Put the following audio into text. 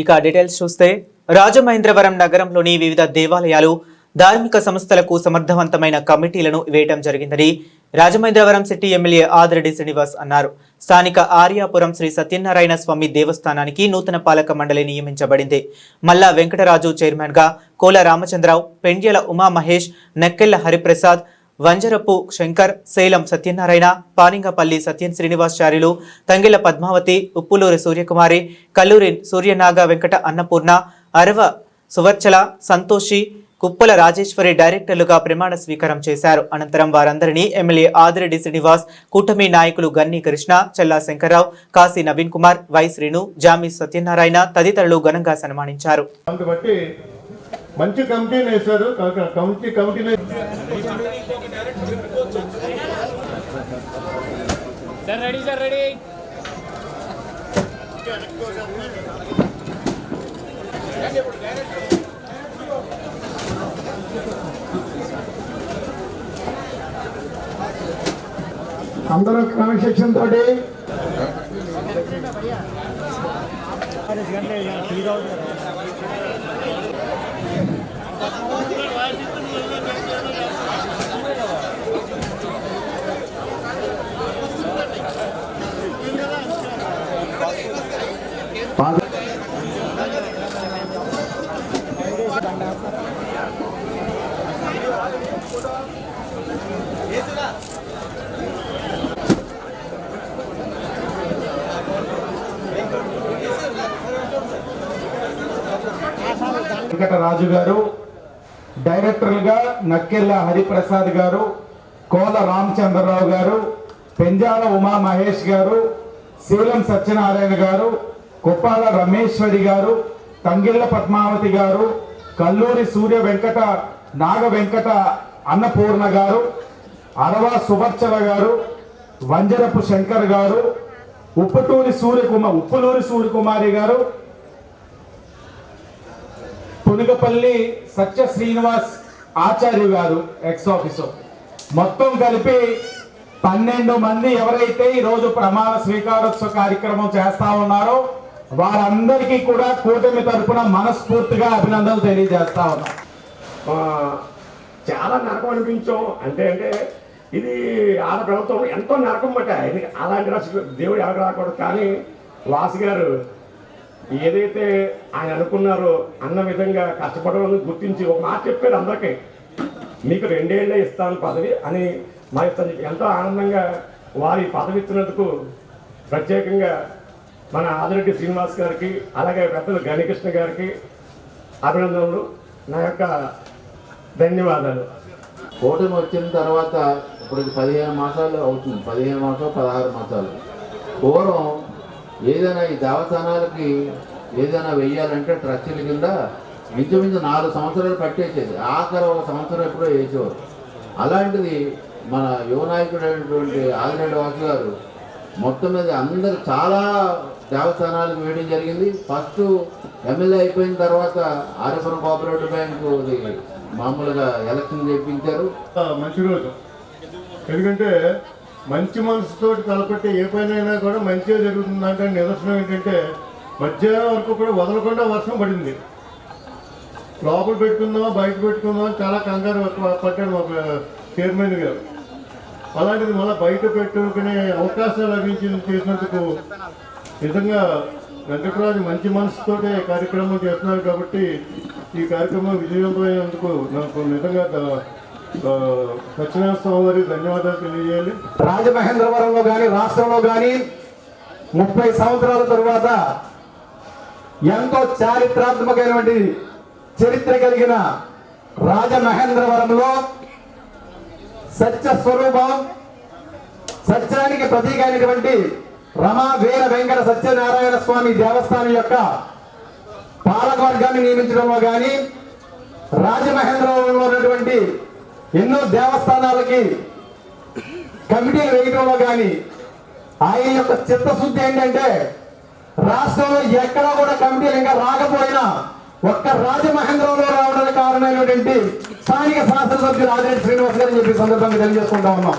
ఇక డీటెయిల్స్ చూస్తే రాజమహేంద్రవరం నగరంలోని వివిధ దేవాలయాలు ధార్మిక సంస్థలకు సమర్థవంతమైన కమిటీలను వేయటం జరిగిందని రాజమహేంద్రవరం సిటీ ఎమ్మెల్యే ఆదిరెడ్డి శ్రీనివాస్ అన్నారు. స్థానిక ఆర్యాపురం శ్రీ సత్యనారాయణ స్వామి దేవస్థానానికి నూతన పాలక మండలి నియమించబడింది. మల్లా వెంకటరాజు చైర్మన్గా కోల రామచంద్రరావు పెండ్యల ఉమా మహేష్ నెక్కెళ్ళ హరిప్రసాద్ వంజరపు శంకర్ సేలం సత్యనారాయణ పానింగపల్లి సత్యన్ శ్రీనివాసాచార్యులు తంగిల పద్మావతి ఉప్పులూరి సూర్యకుమారి కల్లూరి సూర్యనాగ వెంకట అన్నపూర్ణ అరవ సువర్చల సంతోషి కుప్పల రాజేశ్వరి డైరెక్టర్లుగా ప్రమాణ స్వీకారం చేశారు. అనంతరం వారందరినీ ఎమ్మెల్యే ఆదిరెడ్డి శ్రీనివాస్ కూటమి నాయకులు గన్ని కృష్ణ చెల్లా శంకర్రావు కాశీ నవీన్ కుమార్ వై శ్రీను జామి సత్యనారాయణ తదితరులు ఘనంగా సన్మానించారు. మంచి కమిటీని వేశారు కమిటీ కమిటీని సార్ రెడీ సార్ రెడీ అందరూ క్రమశిక్షణ తోటి. వెంకటరాజు గారు డైరెక్టర్లుగా నక్కెళ్ళ హరిప్రసాద్ గారు కోల రామచంద్రరావు గారు పెంజాల ఉమా మహేష్ గారు శీలం సత్యనారాయణ గారు కుప్పాల రమేశ్వరి గారు తంగిళ్ళ పద్మావతి గారు కల్లూరి సూర్య వెంకట నాగ వెంకట అన్నపూర్ణ గారు అరవా సుభర్చల గారు వంజరపు శంకర్ గారు ఉప్పుటూరి సూర్యకుమార్ ఉప్పులూరి సూర్యకుమారి గారు పునుగపల్లి సత్య శ్రీనివాస్ ఆచార్య గారు ఎక్స్ ఆఫీసర్ మొత్తం కలిపి పన్నెండు మంది ఎవరైతే ఈరోజు ప్రమాణ స్వీకారోత్సవ కార్యక్రమం చేస్తా ఉన్నారో వారందరికీ కూడా కూటమి తరఫున మనస్ఫూర్తిగా అభినందనలు తెలియజేస్తా ఉన్నాం. చాలా నరకం అనిపించాం. అంటే అంటే ఇది ఆడ ప్రభుత్వం ఎంతో నరకం బట్ట ఇది అలాంటి రస దేవుడు ఎవరు రాకూడదు కానీ వాసు గారు ఏదైతే ఆయన అనుకున్నారో అన్న విధంగా కష్టపడవని గుర్తించి ఒక మాట చెప్పారు అందరికీ. మీకు రెండేళ్ళే ఇస్తాను పదవి అని మా ఇస్తాను ఎంతో ఆనందంగా వారి పదవి ఇచ్చినందుకు ప్రత్యేకంగా మన ఆదిరెడ్డి శ్రీనివాస్ గారికి అలాగే పెద్దలు గణికృష్ణ గారికి అభినందనలు. నా యొక్క ధన్యవాదాలు. కూటమి వచ్చిన తర్వాత ఇప్పటికి పదిహేను మాసాలు అవుతుంది. పదిహేను మాసాలు పదహారు మాసాలు. పూర్వం ఏదైనా ఈ దేవస్థానాలకి ఏదైనా వెయ్యాలంటే ట్రస్టీల కింద మించుమించు నాలుగు సంవత్సరాలు పట్టేసేది. ఆఖరి ఒక సంవత్సరం ఎప్పుడో వేసేవారు. అలాంటిది మన యువ అయినటువంటి ఆదిరెడ్డి వాసు గారు మొత్తం మీద అందరు చాలా దేవస్థానాలకు వేయడం జరిగింది. ఫస్ట్ ఎమ్మెల్యే అయిపోయిన తర్వాత ఆర్యపురం కోఆపరేటివ్ బ్యాంకు అది మామూలుగా ఎలక్షన్ చేయించారు మంచి రోజు. ఎందుకంటే మంచి మనసుతో తలపెట్టే ఏ పనైనా కూడా మంచిగా జరుగుతుంది జరుగుతుందంటే నిదర్శనం ఏంటంటే మధ్యాహ్నం వరకు కూడా వదలకుండా వర్షం పడింది. లోపల పెట్టుకుందాం బయట పెట్టుకుందాం చాలా కంగారు ప- పట్టాడు మా చైర్మన్ గారు. అలాంటిది మళ్ళీ బయట పెట్టుకునే అవకాశం లభించింది చేసినందుకు నిజంగా వెంకటరాజు మంచి మనసుతోటే కార్యక్రమం చేస్తున్నారు కాబట్టి ఈ కార్యక్రమం విజయవంతమైనందుకు నాకు నిజంగా సత్యనారాయణ స్వామి ధన్యవాదాలు తెలియజేయాలి. రాజమహేంద్రవరంలో కానీ రాష్ట్రంలో కానీ ముప్పై సంవత్సరాల తరువాత ఎంతో చారిత్రాత్మకమైనటువంటి చరిత్ర కలిగిన రాజమహేంద్రవరంలో సత్య స్వరూపం సత్యానికి ప్రతీక అయినటువంటి రమా వీర వెంకట సత్యనారాయణ స్వామి దేవస్థానం యొక్క పాలకవర్గాన్ని నియమించడంలో కానీ రాజమహేంద్రవరంలో ఉన్నటువంటి ఎన్నో దేవస్థానాలకి కమిటీలు వేయడంలో కానీ ఆయన యొక్క చిత్తశుద్ధి ఏంటంటే రాష్ట్రంలో ఎక్కడా కూడా కమిటీలు ఇంకా రాకపోయినా ఒక్క రాజమహేంద్రంలో రావడానికి కారణమైనటువంటి స్థానిక శాసనసభ్యులు ఆదిరెడ్డి శ్రీనివాస్ గారు చెప్పి సందర్భంగా తెలియజేసుకుంటా ఉన్నాం.